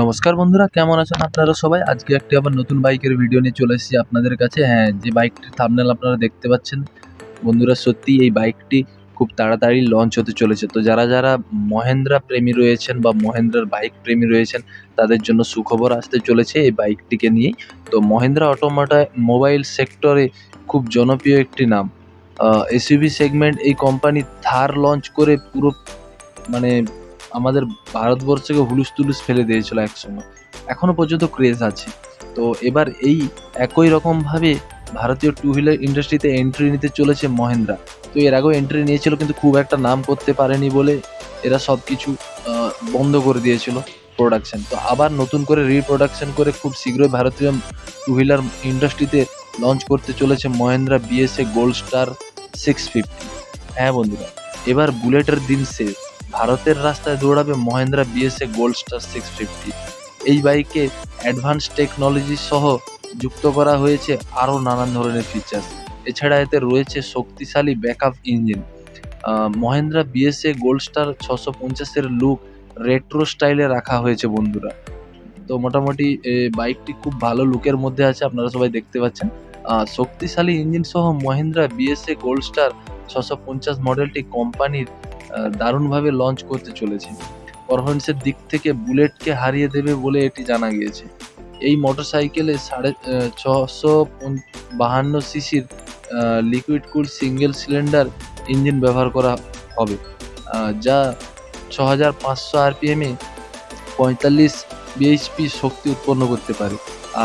নমস্কার বন্ধুরা, কেমন আছেন আপনারা সবাই? আজকে একটি আবার নতুন বাইকের ভিডিও নিয়ে চলে এসেছি আপনাদের কাছে। হ্যাঁ যে বাইকটির থামনেল আপনারা দেখতে পাচ্ছেন, বন্ধুরা সত্যি এই বাইকটি খুব তাড়াতাড়ি লঞ্চ হতে চলেছে। তো যারা যারা মহেন্দ্রা প্রেমী রয়েছেন বা মহেন্দ্রার বাইক প্রেমী রয়েছেন, তাদের জন্য সুখবর আসতে চলেছে এই বাইকটিকে নিয়েই। তো মহেন্দ্রা অটোমোটা মোবাইল সেক্টরে খুব জনপ্রিয় একটি নাম। এসইভি সেগমেন্ট এই কোম্পানি থার লঞ্চ করে পুরো মানে আমাদের ভারতবর্ষকে হুলুস তুলুস ফেলে দিয়েছিল একসময় এখনও পর্যন্ত ক্রেজ আছে। তো এবার এই একই রকমভাবে ভারতীয় টু হুইলার ইন্ডাস্ট্রিতে এন্ট্রি নিতে চলেছে মহেন্দ্রা। তো এর আগেও এন্ট্রি নিয়েছিল কিন্তু খুব একটা নাম করতে পারেনি বলে এরা সব কিছু বন্ধ করে দিয়েছিল প্রোডাকশন তো আবার নতুন করে রিপ্রোডাকশন করে খুব শীঘ্রই ভারতীয় টু হুইলার ইন্ডাস্ট্রিতে লঞ্চ করতে চলেছে Mahindra BSA Gold Star six fifty হ্যাঁ বন্ধুরা, এবার বুলেটের দিন শেষ। ভারতের রাস্তায় দৌড়াবে Mahindra BSA Gold Star six fifty এই বাইকে অ্যাডভান্স টেকনোলজি সহ যুক্ত করা হয়েছে আরও নানান ধরনের ফিচার্স এছাড়া এতে রয়েছে শক্তিশালী backup engine Mahindra BSA Gold Star ছশো পঞ্চাশের লুক রেট্রো স্টাইলে রাখা হয়েছে বন্ধুরা। তো মোটামুটি বাইকটি খুব ভালো লুকের মধ্যে আছে, আপনারা সবাই দেখতে পাচ্ছেন। শক্তিশালী ইঞ্জিন সহ মহেন্দ্রা বিএসএ গোল্ড স্টার ছশো পঞ্চাশ মডেলটি কোম্পানির দারুণভাবে লঞ্চ করতে চলেছে। পারফরমেন্সের দিক থেকে বুলেটকে হারিয়ে দেবে বলে এটি জানা গিয়েছে। এই মোটরসাইকেলে সাড়ে ছশো বাহান্ন সিসির liquid cool single cylinder engine ব্যবহার করা হবে যা ছ হাজার পাঁচশো আরপিএমে পঁয়তাল্লিশ বিএইচপি শক্তি উৎপন্ন করতে পারে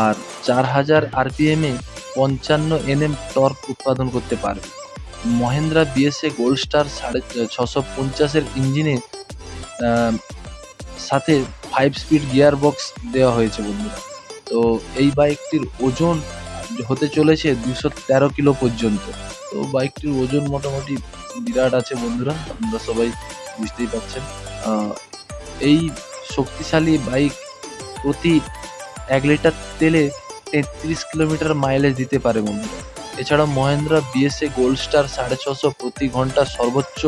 আর চার হাজার আরপিএমে পঞ্চান্ন এনএম টর্ক উৎপাদন করতে পারে। মহেন্দ্রা বিএসএ গোল্ড স্টার সাড়ে ছশো পঞ্চাশের ইঞ্জিনে সাথে ফাইভ স্পিড গিয়ার বক্স দেওয়া হয়েছে বন্ধুরা। তো এই বাইকটির ওজন হতে চলেছে দুশো তেরো কিলো পর্যন্ত। তো বাইকটির ওজন মোটামুটি বিরাট আছে বন্ধুরা আমরা সবাই বুঝতেই পারছেন। এই শক্তিশালী বাইক প্রতি এক লিটার তেলে তেত্রিশ কিলোমিটার মাইলেজ দিতে পারে বন্ধুরা। এছাড়াও মহেন্দ্রা বিএসএ গোল্ড স্টার সাড়ে ছশো প্রতি ঘণ্টা সর্বোচ্চ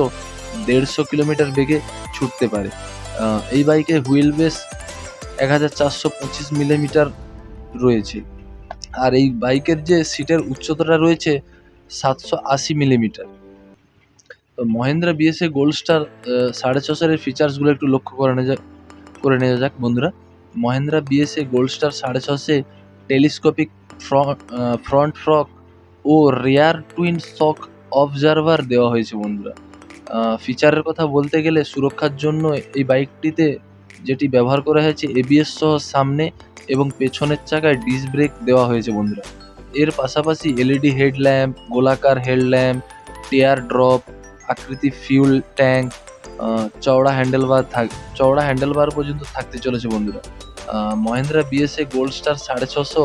দেড়শো কিলোমিটার বেগে ছুটতে পারে। এই বাইকে হুইল বেস এক হাজার চারশো পঁচিশ মিলিমিটার রয়েছে। আর এই বাইকের যে সিটের উচ্চতাটা রয়েছে সাতশো আশি মিলিমিটার। তো মহেন্দ্রা বিএসএ গোল্ড স্টার সাড়ে ছশোর ফিচার্সগুলো একটু লক্ষ্য করে নেওয়া যাক, করে নেওয়া যাক বন্ধুরা। মহেন্দ্রা বিএসএ গোল্ড স্টার সাড়ে ছশে টেলিস্কোপিক ফ্রন্ট ফ্রক ও রেয়ার টুইন শক অবজারভার দেওয়া হয়েছে বন্ধুরা। ফিচারের কথা বলতে গেলে সুরক্ষার জন্য এই বাইকটিতে যেটি ব্যবহার করা হয়েছে এবিএস সহ সামনে এবং পেছনের চাকায় ডিস ব্রেক দেওয়া হয়েছে বন্ধুরা। এর পাশাপাশি এলইডি হেডল্যাম্প গোলাকার হেডল্যাম্প টেয়ার ড্রপ আকৃতি ফিউল ট্যাঙ্ক চওড়া হ্যান্ডেলবার থাক, চওড়া হ্যান্ডেলবার পর্যন্ত থাকতে চলেছে বন্ধুরা। মহেন্দ্রা বিএসএ গোল্ড স্টার সাড়ে ছশো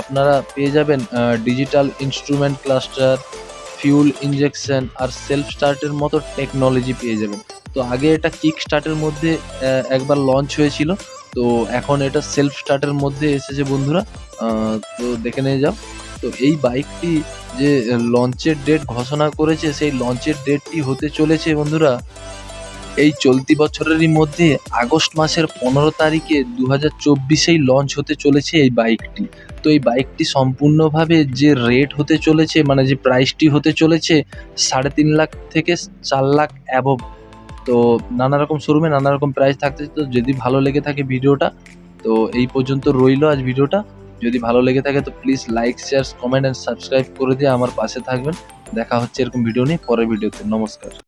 আপনারা পেয়ে যাবেন digital instrument cluster fuel injection আর সেলফ স্টার্টের মতো টেকনোলজি পেয়ে যাবেন। তো আগে এটা কিক স্টার্টের মধ্যে একবার লঞ্চ হয়েছিল। তো এখন এটা সেলফ স্টার্টের মধ্যে এসেছে বন্ধুরা। তো দেখে নিয়ে যাও। তো এই বাইকটি যে লঞ্চের ডেট ঘোষণা করেছে, সেই লঞ্চের ডেটটি হতে চলেছে বন্ধুরা। এই চলতি বছরেরই মধ্যে আগস্ট মাসের পনেরো তারিখে দু হাজার চব্বিশেই লঞ্চ হতে চলেছে এই বাইকটি। তো এই বাইকটি সম্পূর্ণভাবে যে রেট হতে চলেছে মানে যে প্রাইসটি হতে চলেছে, সাড়ে তিন লাখ থেকে চার লাখ অ্যাবভ তো নানা রকম শোরুমে নানা রকম প্রাইস থাকছে তো যদি ভালো লেগে থাকে ভিডিওটা, তো এই পর্যন্ত রইল আজ ভিডিওটা। যদি ভালো লেগে থাকে, তো please like share comment and subscribe করে দিয়ে আমার পাশে থাকবেন। দেখা হচ্ছে এরকম ভিডিও নিয়ে পরের ভিডিওতে নমস্কার।